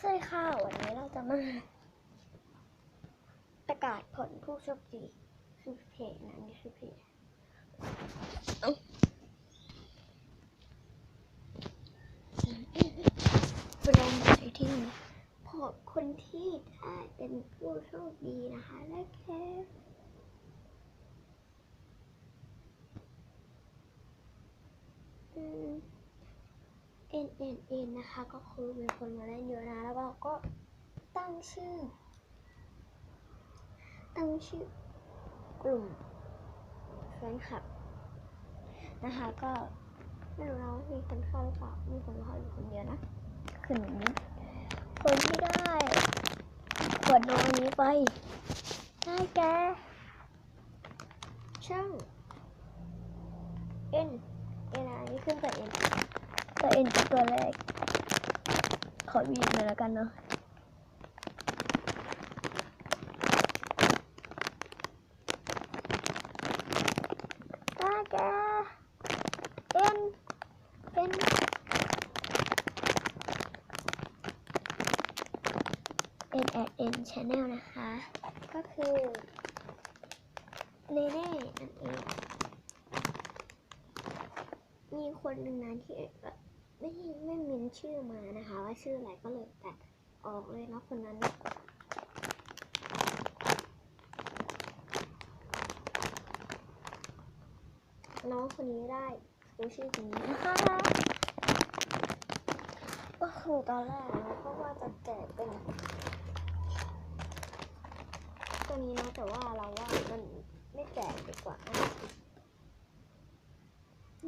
สวัสดีค่ะวันนี้เราจะมาประกาศผลผู้โชคดีคือเพจนะนี่คือเพจเอ้าลงไปที่พอคนที่ได้เป็นผู้โชคดีนะคะ และแค่อืม N N N นเอ็นนะคะ ก็คือมีคนมาเล่นเยอะนะแล เราก็ตั้งชื่อ ตั้งชื่อกลุ่มแฟนคลับนะคะ ก็ไม่รู้นะว่ามีคนเข้าหรือเปล่ามีคนเข้าอยู่คนเดียวนะคือหนูนี้คนที่ได้ขวดนมอันนี้ไปได้แกช่าง N N อันนี้ขึ้นกับ N ตัวเอ็นเป็นตัวแรก ขอวีดเลยแล้วกันเนาะตาแกเอ็นเอ็นเอ็นแอดเอ็นชาแนลนะคะ ก็คือเนเน่นั่นเองมีคนหนึ่งนะที่แบบ ไม่ไม่มินชื่อมานะคะ ว่าชื่ออะไรก็เลยตัดออกเลยเนาะคนนั้น น้องคนนี้ได้รู้ชื่อคนนี้นะคะก็คือตอนแรกเราก็ว่าจะแจกเป็นตัวนี้นะแต่ว่าเราว่ามันไม่แจกดีกว่า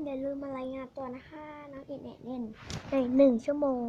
อย่าลืมมารายงานตัวนะคะน้องอินเอ็นในหนึ่งชั่วโมง